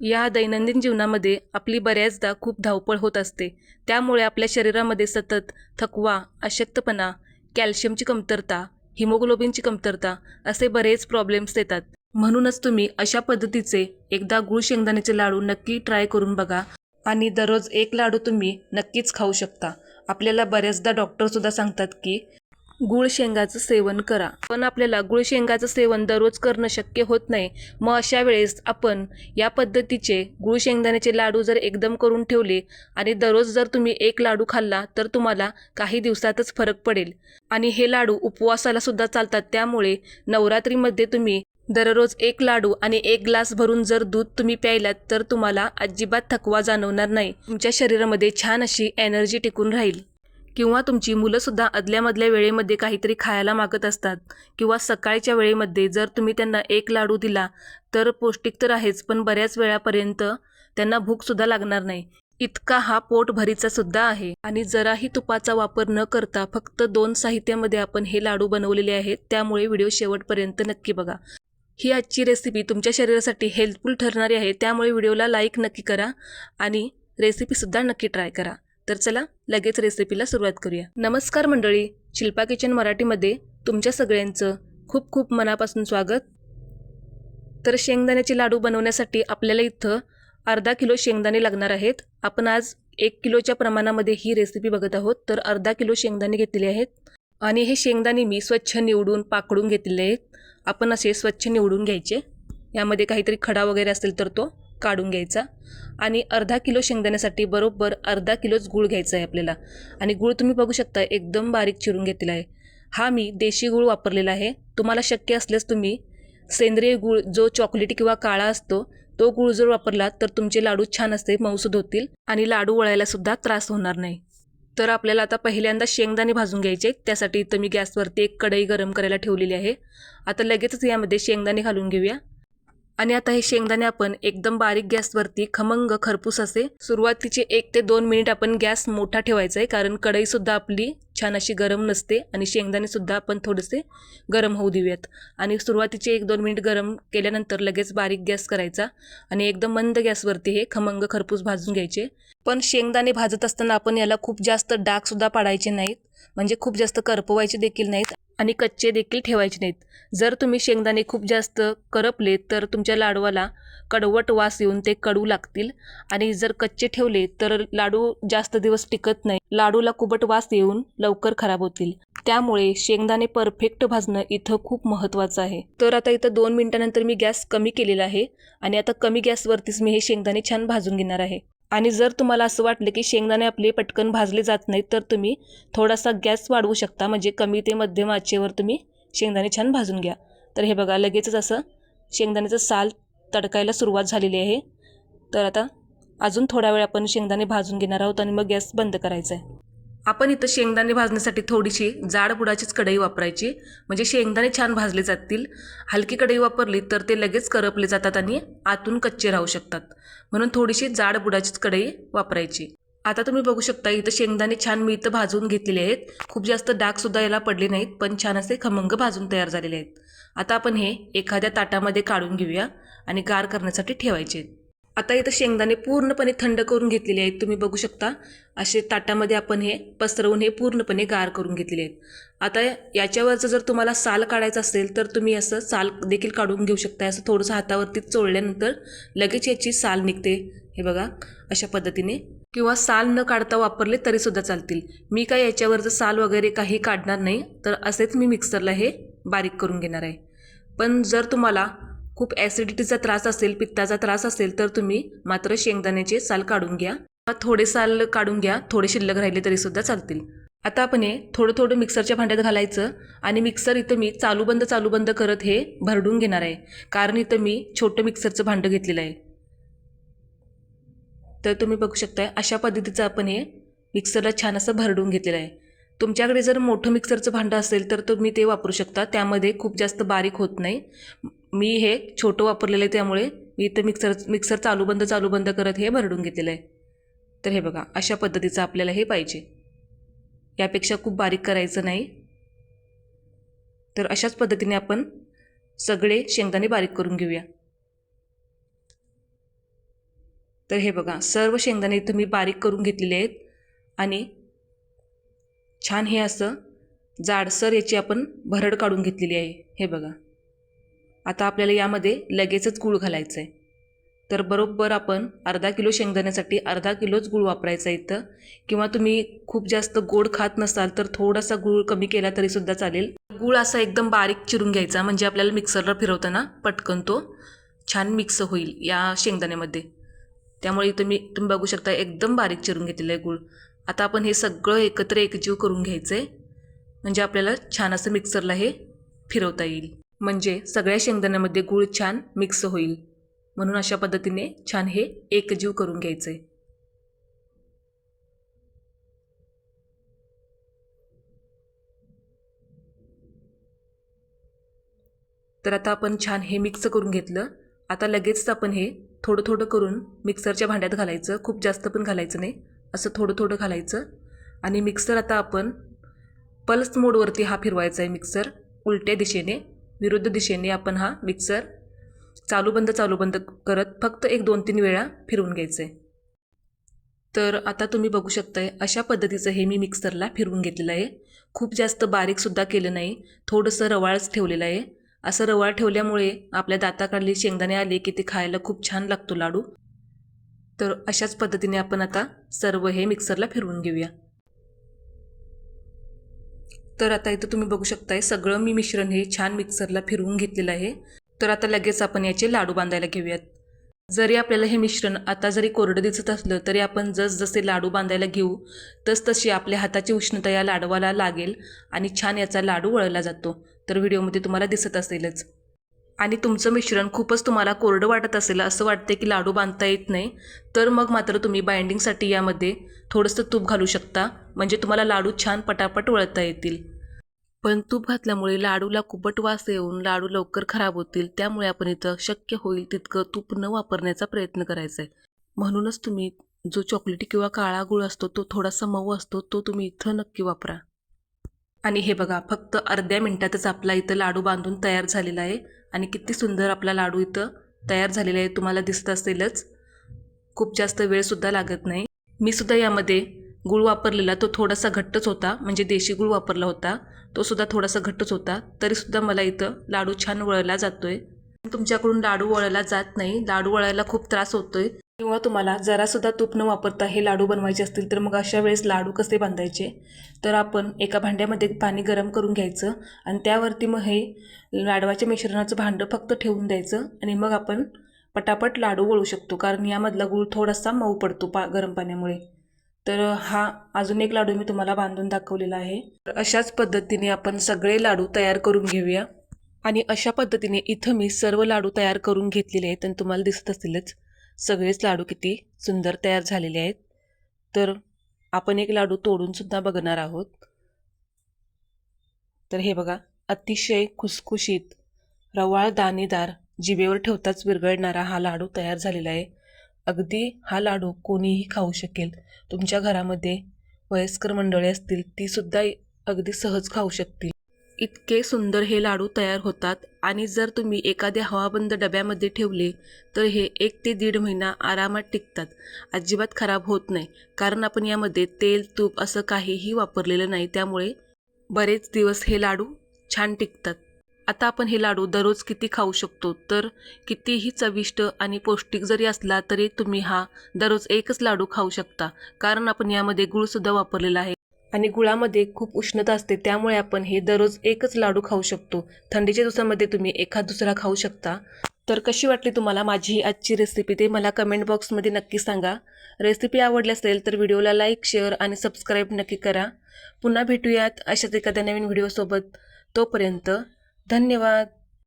या दैनंदिन जीवनामध्ये आपली बऱ्याचदा खूप धावपळ होत असते. त्यामुळे आपल्या शरीरामध्ये सतत थकवा अशक्तपणा कॅल्शियमची कमतरता हिमोग्लोबिनची कमतरता असे बरेच प्रॉब्लेम्स येतात. म्हणूनच तुम्ही अशा पद्धतीचे एकदा गुळ शेंगदाण्याचे लाडू नक्की ट्राय करून बघा आणि दररोज एक लाडू तुम्ही नक्कीच खाऊ शकता. आपल्याला बऱ्याचदा डॉक्टरसुद्धा सांगतात की गुळ शेंगाचं सेवन करा. पण आपल्याला गुळ शेंगाचं सेवन दररोज करणं शक्य होत नाही. मग अशा वेळेस आपण या पद्धतीचे गुळ शेंगदाण्याचे लाडू जर एकदम करून ठेवले आणि दररोज जर तुम्ही एक लाडू खाल्ला तर तुम्हाला काही दिवसातच फरक पडेल. आणि हे लाडू उपवासाला सुद्धा चालतात. त्यामुळे नवरात्रीमध्ये तुम्ही दररोज एक लाडू आणि एक ग्लास भरून जर दूध तुम्ही प्यायलात तर तुम्हाला अजिबात थकवा जाणवणार नाही. तुमच्या शरीरामध्ये छान अशी एनर्जी टिकून राहील. किंवा तुमची मुलंसुद्धा अदल्यामधल्या वेळेमध्ये काहीतरी खायला मागत असतात किंवा सकाळच्या वेळेमध्ये जर तुम्ही त्यांना एक लाडू दिला तर पौष्टिक तर आहेच पण बऱ्याच वेळापर्यंत त्यांना भूकसुद्धा लागणार नाही. इतका हा पोटभरीचा सुद्धा आहे. आणि जराही तुपाचा वापर न करता फक्त दोन साहित्यामध्ये आपण हे लाडू बनवलेले आहेत त्यामुळे व्हिडिओ शेवटपर्यंत नक्की बघा. ही आजची रेसिपी तुमच्या शरीरासाठी हेल्पफुल ठरणारी आहे त्यामुळे व्हिडिओला लाईक नक्की करा आणि रेसिपीसुद्धा नक्की ट्राय करा. तर चला लगेच रेसिपीला सुरुवात करूया. नमस्कार मंडळी शिल्पा किचन मराठीमध्ये तुमच्या सगळ्यांचं खूप खूप मनापासून स्वागत. तर शेंगदाण्याचे लाडू बनवण्यासाठी आपल्याला इथं अर्धा किलो शेंगदाणे लागणार आहेत. आपण आज एक किलोच्या प्रमाणामध्ये ही रेसिपी बघत आहोत. तर अर्धा किलो शेंगदाणे घेतलेले आहेत आणि हे शेंगदाणे मी स्वच्छ निवडून पाकडून घेतलेले आहेत. आपण असे स्वच्छ निवडून घ्यायचे. यामध्ये काहीतरी खडा वगैरे असेल तर तो काढून घ्यायचा आणि अर्धा किलो शेंगदाण्यासाठी बरोबर अर्धा किलोच गूळ घ्यायचा आहे आपल्याला. आणि गूळ तुम्ही बघू शकता एकदम बारीक चिरून घेतलेला आहे. हा मी देशी गूळ वापरलेला आहे. तुम्हाला शक्य असल्यास तुम्ही सेंद्रिय गूळ जो चॉकलेटी किंवा काळा असतो तो गूळ जर वापरला तर तुमचे लाडू छान असते मऊसूद होतील आणि लाडू वळायला सुद्धा त्रास होणार नाही. तर आपल्याला आता पहिल्यांदा शेंगदाणे भाजून घ्यायचे त्यासाठी इथं मी गॅसवरती एक कढई गरम करायला ठेवलेली आहे. आता लगेचच यामध्ये शेंगदाणे घालून घेऊया. आणि आता हे शेंगदाणे आपण एकदम बारीक गॅसवरती खमंग खरपूस असे सुरुवातीचे एक ते दोन मिनिट आपण गॅस मोठा ठेवायचा आहे कारण कढईसुद्धा आपली छान अशी गरम नसते आणि शेंगदाणेसुद्धा आपण थोडेसे गरम होऊ देऊयात. आणि सुरुवातीचे एक दोन मिनिट गरम केल्यानंतर लगेच बारीक गॅस करायचा आणि एकदम मंद गॅसवरती हे खमंग खरपूस भाजून घ्यायचे. पण शेंगदाणे भाजत असताना आपण याला खूप जास्त डागसुद्धा पाडायचे नाहीत. म्हणजे खूप जास्त करपवायचे देखील नाहीत आणि कच्चे देखील ठेवायचे नाहीत. जर तुम्ही शेंगदाणे खूप जास्त करपले तर तुमच्या लाडवाला कडवट वास येऊन ते कडू लागतील. आणि जर कच्चे ठेवले तर लाडू जास्त दिवस टिकत नाही. लाडूला कुबट वास येऊन लवकर खराब होतील. त्यामुळे शेंगदाणे परफेक्ट भाजणं इथं खूप महत्त्वाचं आहे. तर आता इथं दोन मिनटानंतर मी गॅस कमी केलेला आहे. आणि आता कमी गॅसवरतीच मी हे शेंगदाणे छान भाजून घेणार आहे. आणि जर तुम्हाला असं वाटलं की शेंगदाणे आपले पटकन भाजले जात नाहीत तर तुम्ही थोडासा गॅस वाढवू शकता. म्हणजे कमी ते मध्यम आचेवर तुम्ही शेंगदाणे छान भाजून घ्या. तर हे बघा लगेचच असं शेंगदाण्याचं साल तडकायला सुरुवात झालेली आहे. तर आता अजून थोडा वेळ आपण शेंगदाणे भाजून घेणार आहोत आणि मग गॅस बंद करायचा आहे. आपण इथं शेंगदाणे भाजण्यासाठी थोडीशी जाड बुडाचीच कढई वापरायची. म्हणजे शेंगदाणे छान भाजले जातील. हलकी कढई वापरली तर ते लगेच करपले जातात आणि आतून कच्चे राहू शकतात. म्हणून थोडीशी जाड बुडाचीच कढई वापरायची. आता तुम्ही बघू शकता इथं शेंगदाणे छान मी इथं भाजून घेतलेले आहेत. खूप जास्त डागसुद्धा याला पडले नाहीत पण छान असे खमंग भाजून तयार झालेले आहेत. आता आपण हे एखाद्या ताटामध्ये काढून घेऊया आणि गार करण्यासाठी ठेवायचे. आता इथं शेंगदाणे पूर्णपणे थंड करून घेतलेले आहेत तुम्ही बघू शकता. असे ताटामध्ये आपण हे पसरवून हे पूर्णपणे गार करून घेतलेले आहेत. आता याच्यावरचं जर तुम्हाला साल काढायचं असेल तर तुम्ही असं साल देखील काढून घेऊ शकता असं थोडंसं हातावरती चोळल्यानंतर लगेच याची साल निघते. हे बघा अशा पद्धतीने. किंवा साल न काढता वापरले तरीसुद्धा चालतील. मी काय याच्यावरचं साल वगैरे काही काढणार नाही तर असेच मी मिक्सरला हे बारीक करून घेणार आहे. पण जर तुम्हाला खूप ॲसिडिटीचा त्रास असेल पित्ताचा त्रास असेल तर तुम्ही मात्र शेंगदाण्याचे साल काढून घ्या. थोडे साल काढून घ्या थोडे शिल्लक राहिले तरीसुद्धा चालतील. आता आपण हे थोडं थोडं मिक्सरच्या भांड्यात घालायचं आणि मिक्सर इथं मी चालू बंद चालू बंद करत हे भरडून घेणार आहे. कारण इथं मी छोटं मिक्सरचं भांडं घेतलेलं आहे. तर तुम्ही बघू शकताय अशा पद्धतीचं आपण हे मिक्सरला छान असं भरडून घेतलेलं आहे. तुमच्याकडे जर मोठं मिक्सरचं भांडं असेल तर तुम्ही ते वापरू शकता. त्यामध्ये खूप जास्त बारीक होत नाही. मी हे छोटं वापरलेलं आहे त्यामुळे मी इथं मिक्सर मिक्सर चालू बंद चालू बंद करत हे भरडून घेतलेलं आहे. तर हे बघा अशा पद्धतीचं आपल्याला हे पाहिजे. यापेक्षा खूप बारीक करायचं नाही. तर अशाच पद्धतीने आपण सगळे शेंगदाणे बारीक करून घेऊया. तर हे बघा सर्व शेंगदाणे इथं मी बारीक करून घेतलेले आहेत. आणि छान हे असं जाडसर याची आपण भरड काढून घेतलेली आहे. हे बघा. आता आपल्याला यामध्ये लगेचच गूळ घालायचं आहे तर बरोबर आपण अर्धा किलो शेंगदाण्यासाठी अर्धा किलोच गूळ वापरायचा इथं. किंवा तुम्ही खूप जास्त गोड खात नसाल तर थोडासा गूळ कमी केला तरीसुद्धा चालेल. गूळ असा एकदम बारीक चिरून घ्यायचा म्हणजे आपल्याला मिक्सरला फिरवताना पटकन तो छान मिक्स होईल या शेंगदाण्यामध्ये. त्यामुळे इथं मी तुम्ही बघू शकता एकदम बारीक चिरून घेतलेलं आहे गूळ. आता आपण हे सगळं एकत्र एकजीव करून घ्यायचं आहे म्हणजे आपल्याला छान असं मिक्सरला हे फिरवता येईल. म्हणजे सगळ्या शेंगदाण्यामध्ये गूळ छान मिक्स होईल. म्हणून अशा पद्धतीने छान हे एकजीव करून घ्यायचं आहे तर आता आपण छान हे मिक्स करून घेतलं. आता लगेचच आपण हे थोडं थोडं करून मिक्सरच्या भांड्यात घालायचं. खूप जास्त पण घालायचं नाही. असं थोडं थोडं घालायचं. आणि मिक्सर आता आपण पल्स मोडवरती हा फिरवायचा आहे मिक्सर उलट्या दिशेने विरुद्ध दिशेने आपण हा मिक्सर चालू बंद चालू बंद करत फक्त एक दोन तीन वेळा फिरवून घ्यायचं आहे तर आता तुम्ही बघू शकताय अशा पद्धतीचं हे मी मिक्सरला फिरवून घेतलेलं आहे. खूप जास्त बारीकसुद्धा केलं नाही. थोडंसं रवाळच ठेवलेलं आहे. असं रवाळ ठेवल्यामुळे आपल्या दाताकडली शेंगदाणे आले की ते खायला खूप छान लागतो लाडू. तर अशाच पद्धतीने आपण आता सर्व हे मिक्सरला फिरवून घेऊया. तर आता इथं तुम्ही बघू शकताय सगळं मी मिश्रण हे छान मिक्सरला फिरवून घेतलेलं आहे. तर आता लगेच आपण याचे लाडू बांधायला घेऊयात. जरी आपल्याला हे मिश्रण आता जरी कोरडं दिसत असलं तरी आपण जसजसे लाडू बांधायला घेऊ तस तशी आपल्या हाताची उष्णता या लाडवाला लागेल आणि छान याचा लाडू वळला जातो. तर व्हिडिओमध्ये तुम्हाला दिसत असेलच. आणि तुमचं मिश्रण खूपच तुम्हाला कोरडं वाटत असेल असं वाटते की लाडू बांधता येत नाही तर मग मात्र तुम्ही बाइंडिंगसाठी यामध्ये थोडंसं तूप घालू शकता. म्हणजे तुम्हाला लाडू छान पटापट वळता येतील. पण तूप घातल्यामुळे लाडूला कुबट वास येऊन लाडू लवकर खराब होतील. त्यामुळे आपण इथं शक्य होईल तितकं तूप न वापरण्याचा प्रयत्न करायचा आहे म्हणूनच तुम्ही जो चॉकलेटी किंवा काळा गुळ असतो तो थोडासा मऊ असतो तो तुम्ही इथं नक्की वापरा. आणि हे बघा फक्त अर्ध्या मिनटातच आपला इथं लाडू बांधून तयार झालेला आहे. आणि किती सुंदर आपला लाडू इथं तयार झालेला आहे तुम्हाला दिसत असेलच. खूप जास्त वेळसुद्धा लागत नाही. मी सुद्धा यामध्ये गुळ वापरलेला तो थोडासा घट्टच होता म्हणजे देशी गुळ वापरला होता. तो सुद्धा थोडासा घट्टच होता. तरीसुद्धा मला इथं लाडू छान वळला जातो आहे तुमच्याकडून लाडू वळायला जात नाही. लाडू वळायला खूप त्रास होतो आहे किंवा तुम्हाला जरासुद्धा तूप न वापरता हे लाडू बनवायचे असतील तर मग अशा वेळेस लाडू कसे बांधायचे? तर आपण एका भांड्यामध्ये पाणी गरम करून घ्यायचं आणि त्यावरती मग हे लाडवाच्या मिश्रणाचं भांडं फक्त ठेवून द्यायचं आणि मग आपण पटापट लाडू वळू शकतो कारण यामधला गूळ थोडासा मऊ पडतो पा गरम पाण्यामुळे. तर हा अजून एक लाडू मी तुम्हाला बांधून दाखवलेला आहे. तर अशाच पद्धतीने आपण सगळे लाडू तयार करून घेऊया. आणि अशा पद्धतीने इथं मी सर्व लाडू तयार करून घेतलेले आहेत आणि तुम्हाला दिसत असतीलच. सगळेच लाडू किती सुंदर तयार झालेले आहेत. तर आपण एक लाडू तोडूनसुद्धा बघणार आहोत. तर हे बघा अतिशय खुसखुशीत रवाळ दाणेदार जिबेवर ठेवताच विरघळणारा हा लाडू तयार झालेला आहे. अगदी हा लाडू कोणीही खाऊ शकेल. तुमच्या घरामध्ये वयस्कर मंडळी असतील तीसुद्धा अगदी सहज खाऊ शकतील. इतके सुंदर हे लाडू तयार होतात आणि जर तुम्ही एखाद्या हवाबंद डब्यामध्ये ठेवले तर हे एक ते दीड महिना आरामात टिकतात. अजिबात खराब होत नाही कारण आपण यामध्ये तेल तूप असं काहीही वापरलेलं नाही. त्यामुळे बरेच दिवस हे लाडू छान टिकतात. आता आपण हे लाडू दररोज किती खाऊ शकतो? तर कितीही चविष्ट आणि पौष्टिक जरी असला तरी तुम्ही हा दररोज एकच लाडू खाऊ शकता कारण आपण यामध्ये गुळसुद्धा वापरलेला आहे. आणि गुळामध्ये खूप उष्णता असते त्यामुळे आपण हे दररोज एकच लाडू खाऊ शकतो. थंडीच्या दिवसामध्ये तुम्ही एखाद दुसरा खाऊ शकता. तर कशी वाटली तुम्हाला माझी ही आजची रेसिपी ते मला कमेंट बॉक्समध्ये नक्की सांगा. रेसिपी आवडली असेल तर व्हिडिओला लाईक शेअर आणि सबस्क्राईब नक्की करा. पुन्हा भेटूयात अशाच एखाद्या नवीन व्हिडिओसोबत तोपर्यंत धन्यवाद.